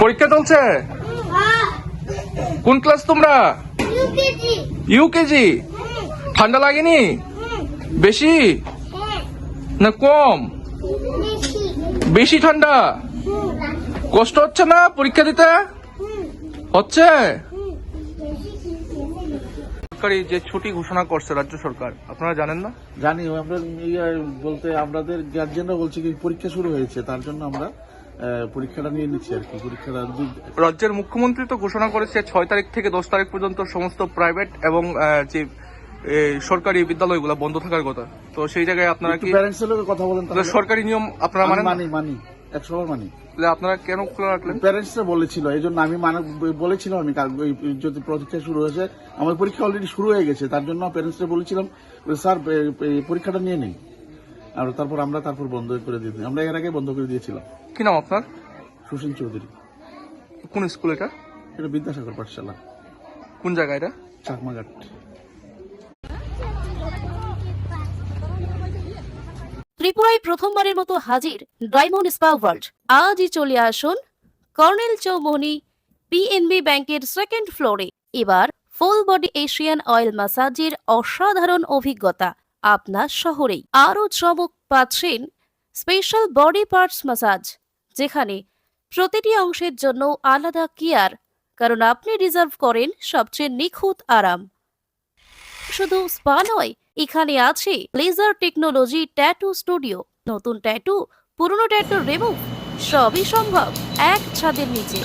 পরীক্ষা চলছে? কোন ক্লাস তোমরা? ইউকেজি ঠান্ডা লাগেনি? বেশি? না কম? বেশি ঠান্ডা? কষ্ট হচ্ছে না পরীক্ষা দিতে? হচ্ছে? সরকারি যে ছুটি ঘোষণা করছে রাজ্য সরকার আপনারা জানেন না? জানি আমরা ইয়ে বলতে আমাদের গার্জেনরা বলছে কি পরীক্ষা শুরু হয়েছে তার জন্য আমরা পরীক্ষাটা নিয়ে নিচ্ছি আর কি পরীক্ষাটা রাজ্যের মুখ্যমন্ত্রী তো ঘোষণা করেছে ছয় তারিখ থেকে দশ তারিখ পর্যন্ত সমস্ত প্রাইভেট এবং যে সরকারি বিদ্যালয়গুলো বন্ধ থাকার কথা। তো সেই জায়গায় আপনারা কি প্যারেন্টসের লোকের কথা বলেন তাহলে। সরকারি নিয়ম আপনারা মানেন মানি মানি। একশো বার মানি তাহলে আপনারা কেন খোলা রাখলেন? প্যারেন্টসরা বলেছিল এই জন্য আমি মানে বলেছিলাম আমি যদি পরীক্ষা শুরু হয়েছে আমার পরীক্ষা অলরেডি শুরু হয়ে গেছে তার জন্য প্যারেন্টসরা বলেছিলাম স্যার পরীক্ষাটা নিয়ে নেই। আর তারপর আমরা তারপর বন্ধ করে দিয়ে আমরা এর আগে বন্ধ করে দিয়েছিলাম। কি নাম আপনার? সুশীল চৌধুরী। কোন স্কুল এটা? এটা বিদ্যাসাগর পাঠশালা। কোন জায়গা এটা? চাকমাঘাট। ত্রিপুরায় প্রথমবারের মতো হাজির ডায়মন্ড স্পা ওয়ার্ল্ড। আজই চলে আসুন কর্নেল চৌমনি পিএনবি ব্যাংকের সেকেন্ড ফ্লোরে। এবার ফুল বডি এশিয়ান অয়েল ম্যাসাজের অসাধারণ অভিজ্ঞতা আপনার শহরেই। আরও চমক পাচ্ছেন স্পেশাল বডি পার্টস ম্যাসাজ যেখানে প্রতিটি অংশের জন্য আলাদা কেয়ার, কারণ আপনি রিজার্ভ করেন সবচেয়ে নিখুঁত আরাম। শুধু স্পা নয়, এখানে আছে লেজার টেকনোলজি ট্যাটু স্টুডিও নতুন ট্যাটু পুরনো ট্যাটু রিমুভ সবই সম্ভব এক ছাদের নিচে।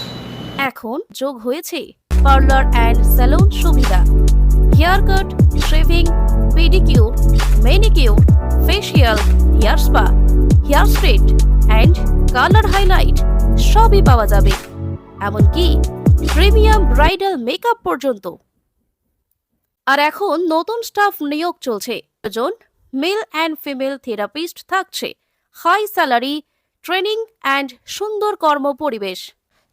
এখন যোগ হয়েছে পার্লার অ্যান্ড স্যালুন সুবিধা। Hair cut shaving pedicure manicure facial hair spa hair straight and colour highlight সবই পাওয়া যাবে। এমনকি প্রিমিয়াম ব্রাইডাল মেকআপ পর্যন্ত। আর এখন নতুন স্টাফ নিয়োগ চলছে। জন মেল অ্যান্ড ফিমেল থেরাপিস্ট থাকছে। হাই স্যালারি ট্রেনিং অ্যান্ড সুন্দর কর্ম পরিবেশ।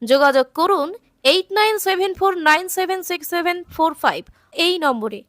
যোগাযোগ করুন eight nine seven four nine seven six seven four five এই নম্বরে।